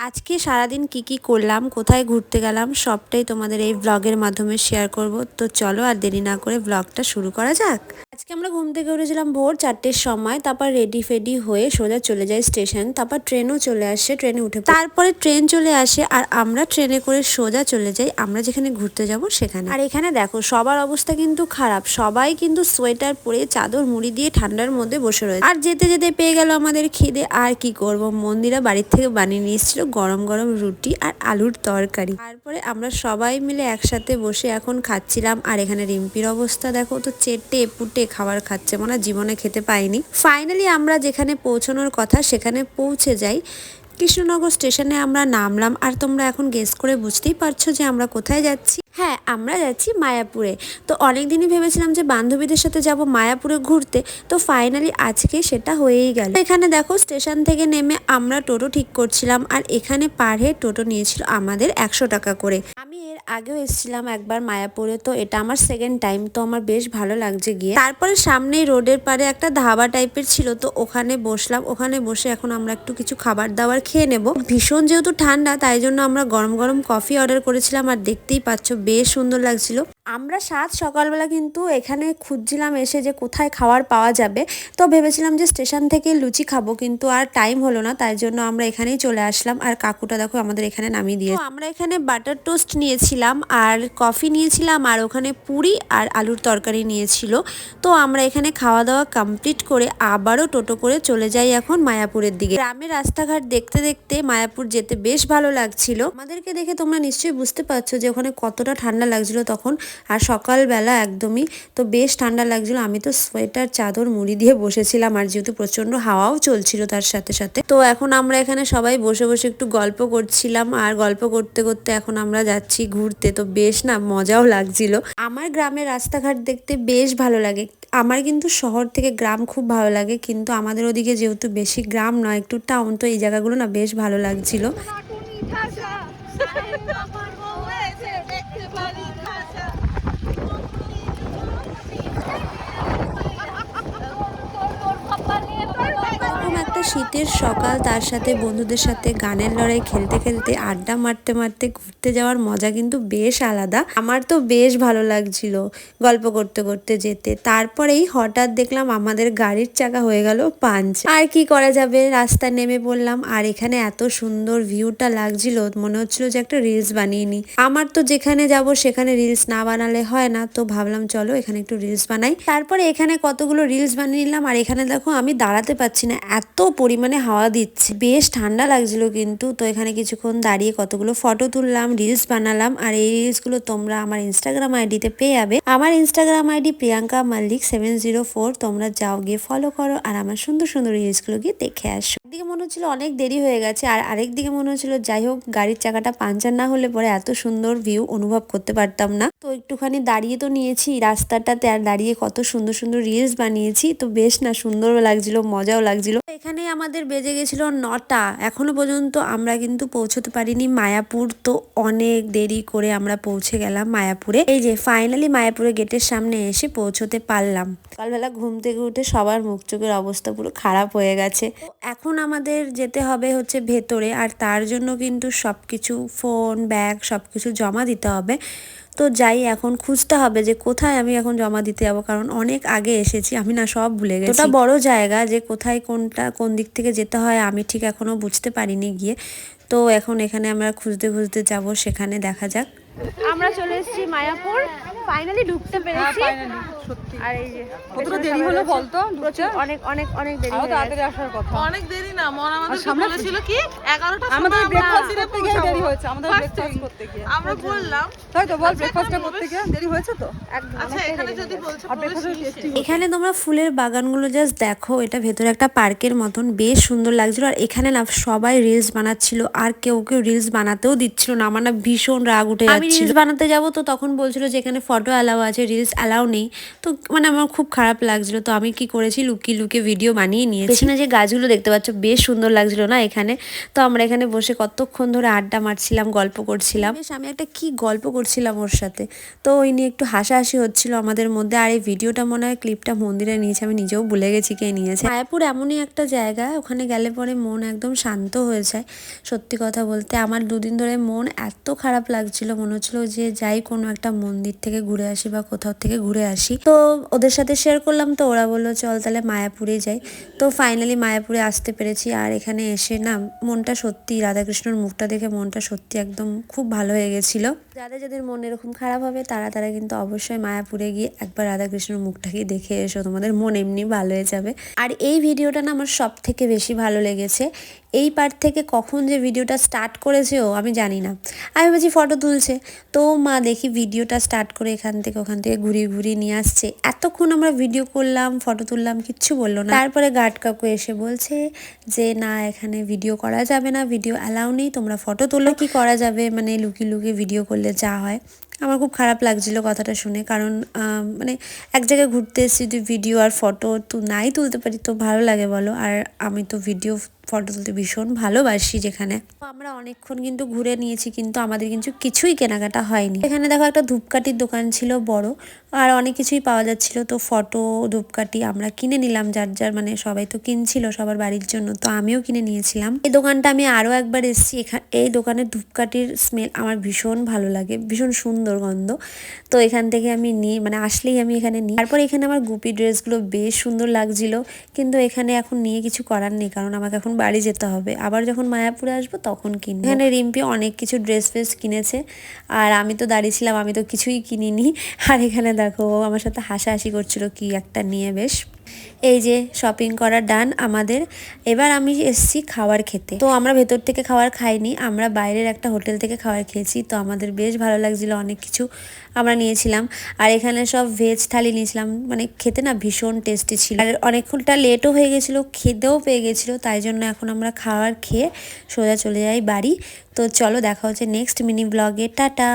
আজকে সারাদিন কি কি করলাম, কোথায় ঘুরতে গেলাম, সবটাই তোমাদের এই ব্লগের মাধ্যমে শেয়ার করব। তো চলো আর দেরি না করে ব্লগটা শুরু করা যাক। আজকে আমরা ঘুম থেকে উঠেছিলাম ভোর চারটের সময়, তারপর রেডি ফেডি হয়ে সোজা চলে যাই স্টেশন, তারপর ট্রেনও চলে আসে, ট্রেনে উঠে তারপরে ট্রেন চলে আসে আর আমরা ট্রেনে করে সোজা চলে যাই, আমরা যেখানে ঘুরতে যাব সেখানে। আর এখানে দেখো, সবার অবস্থা কিন্তু খারাপ, সবাই কিন্তু সোয়েটার পরে চাদর মুড়ি দিয়ে ঠান্ডার মধ্যে বসে রয়েছে। আর যেতে যেতে পেয়ে গেল আমাদের খিদে, আর কি করব? মন্দিরা বাড়ির থেকে বানিয়ে নিয়ে এসেছিল গরম গরম রুটি আর আলুর তরকারি। তারপরে আমরা সবাই মিলে একসাথে বসে এখন খাচ্ছিলাম, আর এখানে রিম্পির অবস্থা দেখো, তো চেটে পুটে খাবার খাচ্ছে মনে জীবনে খেতে পাইনি। ফাইনালি আমরা যেখানে পৌঁছানোর কথা সেখানে পৌঁছে যাই। কৃষ্ণনগর স্টেশনে আমরা নামলাম। আর তোমরা এখন গেস করে বুঝতেই পারছ যে আমরা কোথায় যাচ্ছি। হ্যাঁ আমরা যাচ্ছি মায়াপুরে। তো অনেক দিনই ভেবেছিলাম যে বান্ধবীদের সাথে যাব মায়াপুরে ঘুরতে। তো ফাইনালি আজকে সেটা হয়েই গেল। এখানে দেখো স্টেশন থেকে নেমে আমরা টোটো ঠিক করছিলাম আর এখানে পার হেড টোটো নিয়েছিল আমাদের একশো টাকা করে। আমি এর আগেও এসেছিলাম একবার মায়াপুরে, তো এটা আমার সেকেন্ড টাইম তো আমার বেশ ভালো লাগছে গিয়ে। তারপরে সামনেই রোডের পারে একটা ধাবা টাইপের ছিল, তো ওখানে বসলাম। ওখানে বসে এখন আমরা একটু কিছু খাবার দাবার খেয়ে নেব। ভীষণ যেহেতু ঠান্ডা, তাই জন্য আমরা গরম গরম কফি অর্ডার করেছিলাম। আর দেখতেই পাচ্ছ বেশ সুন্দর লাগছিল। আমরা সাত সকালবেলা কিন্তু এখানে খুঁজছিলাম এসে যে কোথায় খাবার পাওয়া যাবে। তো ভেবেছিলাম যে স্টেশন থেকে লুচি খাব কিন্তু আর টাইম হলো না, তাই জন্য আমরা এখানেই চলে আসলাম। আর কাকুটা দেখো আমাদের এখানে নামিয়ে দিয়ে আমরা এখানে বাটার টোস্ট নিয়েছিলাম আর কফি নিয়েছিলাম আর ওখানে পুরি আর আলুর তরকারি নিয়েছিল। তো আমরা এখানে খাওয়া দাওয়া কমপ্লিট করে আবারও টোটো করে চলে যাই এখন মায়াপুরের দিকে। গ্রামের রাস্তাঘাট দেখতে দেখতে মায়াপুর যেতে বেশ ভালো লাগছিল। আমাদেরকে দেখে তোমরা নিশ্চয়ই বুঝতে পারছ যে ওখানে কতটা ঠান্ডা লাগছিল তখন। আর সকালবেলা একদমই, তো বেশ ঠান্ডা লাগছিল। আমি তো সোয়েটার, চাদর, মুড়ি দিয়ে বসেছিলাম আর যেহেতু প্রচণ্ড হাওয়াও চলছিল তার সাথে সাথে, তো এখন আমরা এখানে সবাই বসে বসে একটু গল্প করছিলাম আর গল্প করতে করতে এখন আমরা যাচ্ছি ঘুরতে, তো বেশ না মজাও লাগছিল। আমার গ্রামের রাস্তাঘাট দেখতে বেশ ভালো লাগে। আমার কিন্তু শহর থেকে গ্রাম খুব ভালো লাগে, কিন্তু আমাদের ওদিকে যেহেতু বেশি গ্রাম নয়, একটু টাউন, তো এই জায়গাগুলো না বেশ ভালো লাগছিল খাটুনি ঠাসা সাহেব আমার বউ হয়েছে দেখতে পারি খাসা এরকম একটা শীতের সকাল, তার সাথে বন্ধুদের সাথে গানের লড়াই, খেলতে খেলতে, আড্ডা মারতে মারতে ঘুরতে যাওয়ার মজা কিন্তু বেশ আলাদা। আমার তো বেশ ভালো লাগছিল গল্প করতে করতে যেতে। তারপরেই হঠাৎ দেখলাম আমাদের গাড়ির চাকা হয়ে গেল পাঞ্চ। আর কি করা যাবে? রাস্তায় নেমে পড়লাম আর এখানে এত সুন্দর ভিউটা লাগছিল, মনে হচ্ছিল যে একটা রিলস বানিয়ে নিই আমার তো যেখানে যাব সেখানে রিলস না বানালে হয় না, তো ভাবলাম চলো এখানে একটু রিলস বানাই। তারপরে এখানে কতগুলো রিলস বানিয়ে নিলাম আর এখানে দেখো আমি দাঁড়াতে পারছি না, এত পরিমাণে হাওয়া দিচ্ছে। বেশ ঠান্ডা লাগছিল কিন্তু। তো এখানে কিছুক্ষণ দাঁড়িয়ে কতগুলো ফটো তুললাম রিলস বানালাম। আর এই রিলসগুলো তোমরা আমার ইনস্টাগ্রাম আইডিতে পেয়ে যাবে। আমার Instagram ID Priyanka Mallick seven zero four তোমরা যাও গিয়ে ফলো করো আর আমার সুন্দর সুন্দর রিলসগুলো গিয়ে দেখে আসো। একদিকে মনে হচ্ছিল অনেক দেরি হয়ে গেছে আর আরেক দিকে মনে হচ্ছিল যাই হোক, গাড়ির চাকাটা পাঞ্চার না হলে পরে এত সুন্দর ভিউ অনুভব করতে পারতাম না। তো একটুখানি দাঁড়িয়ে তো নিয়েছি রাস্তাটাতে আর দাঁড়িয়ে কত সুন্দর সুন্দর রিলস বানিয়েছি। তো বেশ না সুন্দরও লাগছিল, মজাও লাগছিল। এখানে আমাদের বেজে গেছিল নটা। এখনও পর্যন্ত আমরা কিন্তু পৌঁছতে পারিনি। মায়াপুর তো অনেক দেরি করে আমরা পৌঁছে গেলাম মায়াপুরে। এই যে ফাইনালি মায়াপুরে গেটের সামনে এসে পৌঁছতে পারলাম। সকালবেলা ঘুম থেকে উঠে সবার মুখ চোখের অবস্থা পুরো খারাপ হয়ে গেছে। এখন আমাদের যেতে হবে হচ্ছে ভেতরে, আর তার জন্য কিন্তু সব কিছু ফোন ব্যাগ সবকিছু জমা দিতে হবে। তো যাই এখন খুঁজতে হবে যে কোথায় আমি এখন জমা দিতে যাব। কারণ অনেক আগে এসেছি আমি না সব ভুলে গেছি। ওটা বড় জায়গা যে কোথায় কোনটা কোন দিক থেকে যেতে হয় আমি ঠিক এখনও বুঝতে পারিনি গিয়ে। তো এখন এখানে আমরা খুঁজতে খুঁজতে যাব সেখানে দেখা যাক। আমরা চলে এসেছি মায়াপুর। ফাইনালি ঢুকতে পেরেছি। সত্যি। আর এই যে কতটা দেরি হলো বলতো? ঢুকতে অনেক অনেক অনেক দেরি হয়ে গেছে। তাড়াতাড়ি আসার কথা। অনেক দেরি না মন আমাদের সামনে বলেছিল কি এগারোটা আমাদের ব্রেকফাস্ট করতে গিয়ে দেরি হয়েছে আমাদের ব্রেকফাস্ট করতে গিয়ে। আমরা বললাম তাই তো বল আচ্ছা, ব্রেকফাস্টটা করতে গিয়ে? দেরি হয়েছে তো? আচ্ছা এখানে যদি বলছো এখানে তোমরা ফুলের বাগানগুলো জাস্ট দেখো এটা ভেতরে একটা পার্কের মতন বেশ সুন্দর লাগছিল। আর এখানে না সবাই রিলস বানাচ্ছিল আর কেউ কেউ রিলস বানাতেও দিচ্ছিল না। আমার না ভীষণ রাগ উঠে যাচ্ছিল। রিলস বানাতে যাব তো তখন বলছিল যে এখানে ফটো ফটো অ্যালাউ আছে রিলস অ্যালাউ নেই। তো মানে আমার খুব খারাপ লাগছিল। তো আমি কি করেছি? লুকিয়ে লুকিয়ে ভিডিও বানিয়ে নিয়েছি। পেছনে যে গাছগুলো দেখতে পাচ্ছ বেশ সুন্দর লাগছিল না এখানে? তো আমরা এখানে বসে কতক্ষণ ধরে আড্ডা মারছিলাম গল্প করছিলাম। বেশ আমি একটা কি গল্প করছিলাম ওর সাথে? তো ওই নিয়ে একটু হাসাহাসি হচ্ছিল আমাদের মধ্যে। আর এই ভিডিওটা মনে হয় ক্লিপটা মন্দিরে নিয়েছে আমি নিজেও ভুলে গেছি কে নিয়েছে। মায়াপুর এমনই একটা জায়গা ওখানে গেলে পরে মন একদম শান্ত হয়ে যায় সত্যি কথা বলতে। আমার দুদিন ধরে মন এত খারাপ লাগছিল মনে হচ্ছিল যে যাই কোনো একটা মন্দির থেকে ঘুরে আসি বা কোথাও থেকে ঘুরে আসি। তো ওদের সাথে শেয়ার করলাম তো ওরা বলল, চল তাহলে মায়াপুরে যাই। তো ফাইনালি মায়াপুরে আসতে পেরেছি। আর এখানে এসে না মনটা সত্যি রাধাকৃষ্ণর মুখটা দেখে মনটা সত্যি একদম খুব ভালো হয়ে গেছিল। যাদের যাদের মন এরকম খারাপ হবে তারা তারা কিন্তু অবশ্যই মায়াপুরে গিয়ে একবার রাধাকৃষ্ণর মুখটাকে দেখে এসো তোমাদের মন এমনি ভালো হয়ে যাবে। আর এই ভিডিওটা না আমার সব থেকে বেশি ভালো লেগেছে। এই পার্ট থেকে কখন যে ভিডিওটা স্টার্ট করেছে ও আমি জানি না। আমি ভাবছি ফটো তুলছে। তো মা দেখি ভিডিওটা স্টার্ট করে এখান থেকে ওখান থেকে ঘুরিয়ে ঘুরিয়ে নিয়ে আসছে। এতক্ষণ আমরা ভিডিও করলাম ফটো তুললাম কিচ্ছু বলল না। তারপরে গার্ড কাকু এসে বলছে যে না এখানে ভিডিও করা যাবে না ভিডিও অ্যালাউ নেই তোমরা ফটো তোলো। কি করা যাবে? মানে লুকিয়ে লুকিয়ে ভিডিও করলে যা হয়। আমার খুব খারাপ লাগছিল কথাটা শুনে। কারণ মানে এক জায়গায় ঘুরতে এসেছি, যদি ভিডিও আর ফটো তো নাই তুলতে পারি, তো ভালো লাগে বলো। আর আমি তো ভিডিও ফটো তুলতে ভীষণ ভালোবাসি যেখানে। আমরা অনেকক্ষণ কিন্তু ঘুরে নিয়েছি, কিন্তু আমাদের কিন্তু কিছুই কেনাকাটা হয়নি। এখানে দেখো একটা ধূপকাঠির দোকান ছিল বড়, আর অনেক কিছুই পাওয়া যাচ্ছিল। তো ফটো, ধূপকাঠি আমরা কিনে নিলাম, যার যার মানে সবাই তো কিনছিল সবার বাড়ির জন্য, তো আমিও কিনে নিয়েছিলাম। এই দোকানটা আমি আরও একবার এসেছি এখানে এই দোকানের ধূপকাঠির স্মেল আমার ভীষণ ভালো লাগে, ভীষণ সুন্দর গন্ধ। তো এখান থেকে আমি নিই মানে আসলেই আমি এখানে নিই। তারপর এখানে আমার গুপি ড্রেসগুলো বেশ সুন্দর লাগছিল, কিন্তু এখানে এখন নিয়ে কিছু করার নেই, কারণ আমাকে এখন বাড়ি যেতে হবে। আবার যখন মায়াপুরে আসব তখন কিনবো। এখানে রিম্পি অনেক কিছু ড্রেস ফ্রেস কিনেছে। আর আমি তো দাঁড়িয়েছিলাম আমি তো কিছুই কিনিনি। আর এখানে দেখো আমার সাথে হাসাহাসি করছিল, কি একটা নিয়ে বেশ। এই যে শপিং করা ডান আমাদের। এবার আমি এসছি খাবার খেতে। তো আমরা ভেতর থেকে খাবার খাইনি, আমরা বাইরের একটা হোটেল থেকে খাবার খেয়েছি। তো আমাদের বেশ ভালো লাগছিল অনেক কিছু আমরা নিয়েছিলাম। আর এখানে সব ভেজ থালি নিয়েছিলাম। মানে খেতে না ভীষণ টেস্টি ছিল। আর অনেকক্ষণটা লেটও হয়ে গেছিল খেতেও পেয়ে গেছিল। তাই জন্য এখন আমরা খাবার খেয়ে সোজা চলে যাই বাড়ি। তো চলো দেখা হচ্ছে নেক্সট মিনি ব্লগে টাটা!